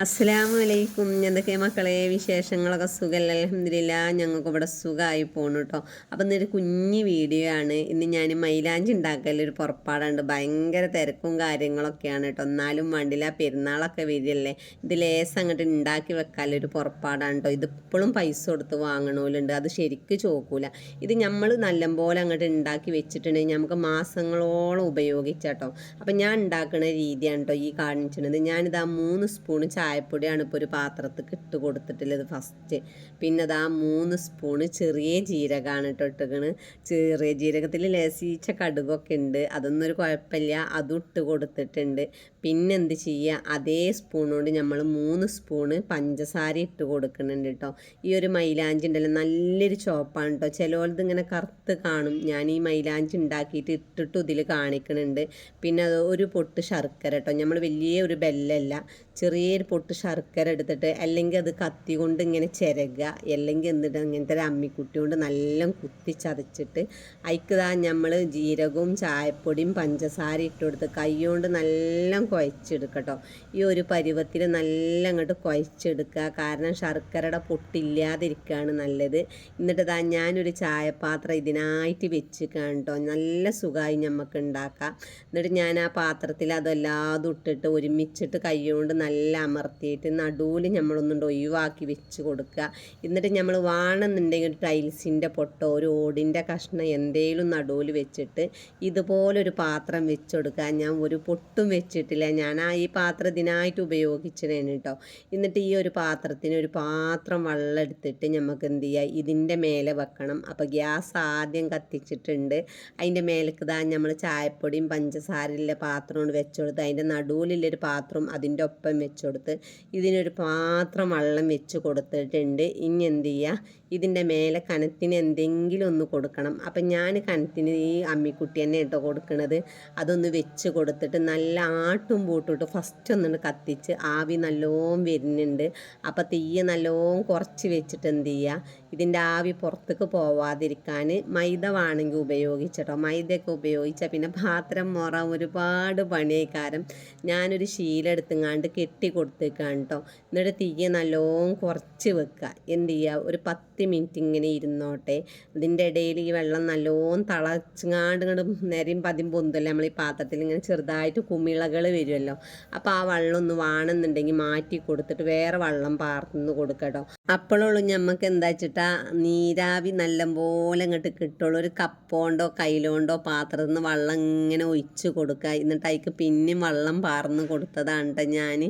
അസ്സലാമു അലൈക്കും എന്തൊക്കെ മക്കളെ? വിശേഷങ്ങളൊക്കെ സുഖമല്ല അലഹമില്ല ഞങ്ങൾക്ക് ഇവിടെ സുഖമായി പോണു കേട്ടോ അപ്പം ഇന്നൊരു കുഞ്ഞ് വീഡിയോ ആണ്. ഇന്ന് ഞാൻ മൈലാഞ്ചി ഉണ്ടാക്കലൊരു പുറപ്പാടുണ്ട് ഭയങ്കര തിരക്കും കാര്യങ്ങളൊക്കെയാണ് കേട്ടോ എന്നാലും വേണ്ടില്ല പെരുന്നാളൊക്കെ വരില്ലേ ഇത് ലേസ് അങ്ങോട്ട് ഉണ്ടാക്കി വെക്കാനൊരു പുറപ്പാടാണ് കേട്ടോ ഇതിപ്പോഴും പൈസ കൊടുത്ത് വാങ്ങണമല്ലുണ്ട് അത് ശരിക്ക് ചോക്കൂല. ഇത് നമ്മൾ നല്ലപോലെ അങ്ങോട്ട് ഉണ്ടാക്കി വെച്ചിട്ടുണ്ടെങ്കിൽ നമുക്ക് മാസങ്ങളോളം ഉപയോഗിച്ചാട്ടോ അപ്പം ഞാൻ ഉണ്ടാക്കുന്ന രീതിയാണ് കേട്ടോ ഈ കാണിച്ചത് ഞാനിത് ആ മൂന്ന് സ്പൂൺ ചായപ്പൊടിയാണ് ഇപ്പോൾ ഒരു പാത്രത്തിൽ ഇട്ട് കൊടുത്തിട്ടുള്ളത് ഫസ്റ്റ് പിന്നെ അത് മൂന്ന് സ്പൂണ് ചെറിയ ജീരകമാണ് കേട്ടോ ഇട്ടുകണ് ചെറിയ ജീരകത്തിൽ ലേസീച്ച കടുകൊക്കെ ഉണ്ട് അതൊന്നും ഒരു കുഴപ്പമില്ല. അതും ഇട്ട് കൊടുത്തിട്ടുണ്ട്. പിന്നെ എന്ത് ചെയ്യുക അതേ സ്പൂൺ കൊണ്ട് നമ്മൾ മൂന്ന് സ്പൂണ് പഞ്ചസാര ഇട്ട് കൊടുക്കുന്നുണ്ട് കേട്ടോ ഈ ഒരു മൈലാഞ്ചി ഉണ്ടല്ലോ നല്ലൊരു ചോപ്പാണ് കേട്ടോ ചിലവരത് ഇങ്ങനെ കറുത്ത് കാണും. ഞാൻ ഈ മൈലാഞ്ചി ഉണ്ടാക്കിയിട്ട് ഇട്ടിട്ട് ഇതിൽ കാണിക്കുന്നുണ്ട് പിന്നെ അത് ഒരു പൊട്ട് ശർക്കര കേട്ടോ നമ്മൾ വലിയ ഒരു ബെല്ലല്ല. ചെറിയൊരു പൊട്ട് ശർക്കര എടുത്തിട്ട് അല്ലെങ്കിൽ അത് കത്തി കൊണ്ട് ഇങ്ങനെ ചിരകുക അല്ലെങ്കിൽ എന്നിട്ട് ഇങ്ങനത്തെ ഒരു അമ്മിക്കുട്ടി കൊണ്ട് നല്ല കുത്തി ചതച്ചിട്ട് അതിക്കതാ നമ്മൾ ജീരകവും ചായപ്പൊടിയും പഞ്ചസാര ഇട്ട് കൊടുത്ത് കൈ കൊണ്ട് നല്ല കുഴച്ചെടുക്കട്ടോ. ഈ ഒരു പരുവത്തിൽ നല്ല അങ്ങോട്ട് കുഴച്ചെടുക്കുക. കാരണം ശർക്കരയുടെ പൊട്ടില്ലാതിരിക്കുകയാണ് നല്ലത്. എന്നിട്ട് ഇതാ ഞാനൊരു ചായപാത്രം ഇതിനായിട്ട് വെച്ചിരിക്കുകയാണ് കേട്ടോ. നല്ല സുഖമായി നമുക്ക് ഉണ്ടാക്കാം. എന്നിട്ട് ഞാൻ ആ പാത്രത്തിൽ അതെല്ലാതും ഇട്ടിട്ട് ഒരുമിച്ചിട്ട് കൈ കൊണ്ട് നല്ല അമർത്തിയിട്ട് നടുവിൽ നമ്മളൊന്നുകൊണ്ട് ഒഴിവാക്കി വെച്ച് കൊടുക്കുക. എന്നിട്ട് നമ്മൾ വേണമെന്നുണ്ടെങ്കിൽ ടൈൽസിന്റെ പൊട്ടോ ഒരു ഓടിന്റെ കഷ്ണം എന്തേലും നടുവിൽ വെച്ചിട്ട് ഇതുപോലൊരു പാത്രം വെച്ച് കൊടുക്കുക. ഞാൻ ഒരു പൊട്ടും വെച്ചിട്ടില്ല. ഞാൻ ആ ഈ പാത്രം ഇതിനായിട്ട് ഉപയോഗിച്ചതാണ് കേട്ടോ എന്നിട്ട് ഈ ഒരു പാത്രത്തിന് ഒരു പാത്രം വെള്ളം എടുത്തിട്ട് നമുക്ക് എന്ത് ചെയ്യുക? ഇതിന്റെ മേലെ വെക്കണം. അപ്പോൾ ഗ്യാസ് ആദ്യം കത്തിച്ചിട്ടുണ്ട്. അതിന്റെ മേലേക്ക് ഇതാ നമ്മൾ ചായപ്പൊടിയും പഞ്ചസാരയിലെ പാത്രം കൊണ്ട് വെച്ച് കൊടുത്ത് അതിന്റെ നടുവിലുള്ളൊരു പാത്രം അതിന്റെ ഒപ്പം വെച്ച് കൊടുത്ത് ഇതിനൊരു പാത്രം വെള്ളം വെച്ച് കൊടുത്തിട്ടുണ്ട്. ഇനി എന്ത് ചെയ്യുക ഇതിന്റെ മേലെ കനത്തിന് എന്തെങ്കിലും ഒന്ന് കൊടുക്കണം. അപ്പം ഞാൻ കനത്തിന് ഈ അമ്മിക്കുട്ടി തന്നെ കേട്ടോ കൊടുക്കണത്. അതൊന്ന് വെച്ച് കൊടുത്തിട്ട് നല്ല ആട്ടും പൂട്ടിട്ട് ഫസ്റ്റ് ഒന്നുകൊണ്ട് കത്തിച്ച് ആവി നല്ലോം വരുന്നുണ്ട്. അപ്പം തീയ നല്ലോം കുറച്ച് വെച്ചിട്ട് എന്ത് ചെയ്യുക ഇതിന്റെ ആവി പുറത്തേക്ക് പോവാതിരിക്കാൻ മൈദ വേണമെങ്കിൽ ഉപയോഗിച്ചിട്ടോ. മൈദയൊക്കെ ഉപയോഗിച്ചാൽ പിന്നെ പാത്രം മുറ ഒരുപാട് പണിയേക്കാരം ഞാനൊരു ശീലെടുത്തുങ്ങാണ്ട് കെട്ടി കൊടുത്തേക്കാണ് കേട്ടോ എന്നിട്ട് തീയ നല്ലോണം കുറച്ച് വെക്കുക. എന്ത് ചെയ്യുക? ഒരു പത്ത് മിനിറ്റ് ഇങ്ങനെ ഇരുന്നോട്ടെ. ഇതിന്റെ ഇടയിൽ ഈ വെള്ളം നല്ലോണം തളച്ചങ്ങാണ്ട് ഇങ്ങോട്ട് നേരെയും പതിയും പൊന്തല്ലേ? നമ്മൾ ഈ പാത്രത്തിൽ ഇങ്ങനെ ചെറുതായിട്ട് കുമിളകൾ വരുമല്ലോ. അപ്പോൾ ആ വെള്ളം ഒന്ന് വേണമെന്നുണ്ടെങ്കിൽ മാറ്റി കൊടുത്തിട്ട് വേറെ വെള്ളം പാർന്ന് കൊടുക്കട്ടോ അപ്പോഴുള്ളൂ ഞമ്മക്ക് എന്താ വെച്ചിട്ടാ നീരാവി നല്ലപോലെ ഇങ്ങോട്ട് കിട്ടുള്ളൂ. ഒരു കപ്പോണ്ടോ കയ്യിലോണ്ടോ പാത്രത്തിൽ നിന്ന് വെള്ളം ഇങ്ങനെ ഒഴിച്ച് കൊടുക്കുക എന്നിട്ട് അതിക്ക് പിന്നെയും വെള്ളം പാർന്ന് കൊടുത്തതാണ് കേട്ടോ ഞാൻ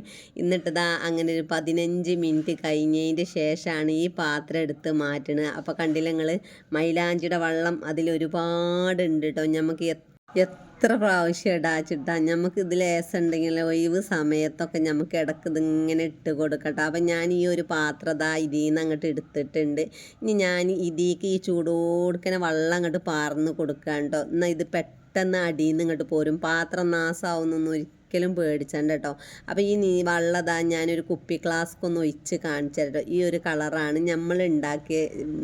എന്നിട്ടതാ അങ്ങനെ ഒരു പതിനഞ്ച് മിനിറ്റ് കഴിഞ്ഞതിന്റെ ശേഷമാണ് ഈ പാത്രം എടുത്ത് മാറ്റണത് അപ്പോൾ കണ്ടില്ല നിങ്ങൾ മൈലാഞ്ചിയുടെ വെള്ളം അതിലൊരുപാടുണ്ട് കേട്ടോ നമുക്ക് എത്ര പ്രാവശ്യം ഇടാച്ചിട്ടാ? നമുക്ക് ഇതിൽ ഏസുണ്ടെങ്കിൽ ഒഴിവ് സമയത്തൊക്കെ നമുക്ക് ഇടയ്ക്ക് ഇതിങ്ങനെ ഇട്ട് കൊടുക്കട്ടെ. അപ്പം ഞാൻ ഈ ഒരു പാത്രത ഇതിൽ നിന്ന് അങ്ങോട്ട് എടുത്തിട്ടുണ്ട്. ഇനി ഞാൻ ഇതിലേക്ക് ഈ ചൂടോടുക്കനെ വെള്ളം അങ്ങോട്ട് പാർന്ന് കൊടുക്കാൻ കേട്ടോ എന്നാൽ ഇത് പെട്ടെന്ന് അടിയിൽ നിന്ന് ഇങ്ങോട്ട് പോരും. പാത്രം നാശമാവുന്നൊന്നും ഒരിക്കലും പേടിച്ചണ്ട കേട്ടോ അപ്പോൾ ഈ നീ വള്ളതാ ഞാനൊരു കുപ്പി ക്ലാസ്ക്ക് ഒന്ന് ഒഴിച്ച് കാണിച്ചു കേട്ടോ ഈ ഒരു കളറാണ് നമ്മൾ ഉണ്ടാക്കിയ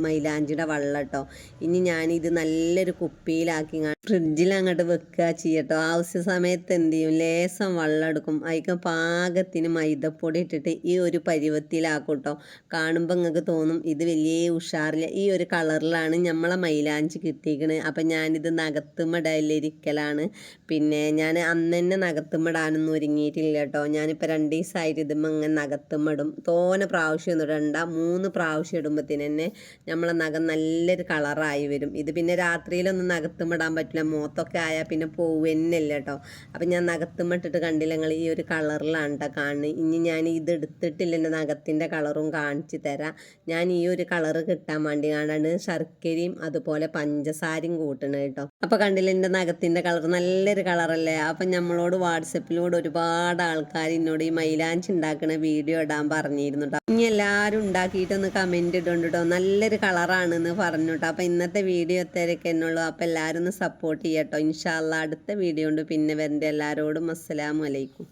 മൈലാഞ്ചിയുടെ വള്ളം കേട്ടോ ഇനി ഞാനിത് നല്ലൊരു കുപ്പിയിലാക്കി ഫ്രിഡ്ജിൽ അങ്ങോട്ട് വെക്കുക ചെയ്യട്ടോ ആവശ്യ സമയത്ത് എന്ത് ചെയ്യും ലേസം വെള്ളം എടുക്കും. അതിക്ക് പാകത്തിന് മൈദപ്പൊടി ഇട്ടിട്ട് ഈ ഒരു പരുവത്തിലാക്കും കേട്ടോ കാണുമ്പോൾ നിങ്ങൾക്ക് തോന്നും ഇത് വലിയ ഉഷാറില്ല. ഈ ഒരു കളറിലാണ് നമ്മളെ മൈലാഞ്ചി കിട്ടിയിരിക്കുന്നത് അപ്പം ഞാനിത് നകത്തുമ്മ ഡയലിരിക്കലാണ് പിന്നെ ഞാൻ അന്ന് തന്നെ നകത്തുമ്മ ഇടാനൊന്നും ഒരുങ്ങിയിട്ടില്ല കേട്ടോ ഞാനിപ്പോൾ രണ്ട് ദിവസമായിട്ട് ഇതുമ്പോൾ നഖത്തും ഇടും. തോനെ പ്രാവശ്യം ഇടണ്ട മൂന്ന് പ്രാവശ്യം ഇടുമ്പോഴത്തേന് തന്നെ നമ്മളെ നഖം നല്ലൊരു കളറായി വരും. ഇത് പിന്നെ രാത്രിയിലൊന്നും നഖത്തും ഇടാൻ പറ്റില്ല. മുഖത്തൊക്കെ ആയാൽ പിന്നെ പോവുന്നല്ല കേട്ടോ അപ്പം ഞാൻ നഖത്തും ഇട്ടിട്ട് കണ്ടില്ല. നിങ്ങൾ ഈ ഒരു കളറിലാണ് കേട്ടോ കാണുന്നത്. ഇനി ഞാൻ ഇത് എടുത്തിട്ടില്ല. എന്റെ നഖത്തിന്റെ കളറും കാണിച്ചു തരാം. ഞാൻ ഈ ഒരു കളറ് കിട്ടാൻ വേണ്ടി കാണാണ് ശർക്കരയും അതുപോലെ പഞ്ചസാരയും കൂട്ടണം കേട്ടോ അപ്പോൾ കണ്ടില്ല എന്റെ നഖത്തിന്റെ കളർ നല്ലൊരു കളറല്ലേ? അപ്പം നമ്മളോട് വാട്സപ്പ് വാട്സപ്പിലൂടെ ഒരുപാട് ആൾക്കാർ എന്നോട് ഈ മൈലാഞ്ചി ഉണ്ടാക്കുന്ന വീഡിയോ ഇടാൻ പറഞ്ഞിരുന്നു കേട്ടോ ഇനി എല്ലാവരും ഉണ്ടാക്കിയിട്ടൊന്ന് കമന്റ് ഇടുന്നുണ്ട് കേട്ടോ നല്ലൊരു കളറാണെന്ന് പറഞ്ഞു കേട്ടോ അപ്പോൾ ഇന്നത്തെ വീഡിയോ എത്രയൊക്കെ എന്നുള്ളൂ അപ്പോൾ എല്ലാവരും ഒന്ന് സപ്പോർട്ട് ചെയ്യട്ടോ. ഇൻഷാല്ല അടുത്ത വീഡിയോ ഉണ്ട്. പിന്നെ വരണ്ട. എല്ലാവരോടും അസ്സലാമു അലൈക്കും.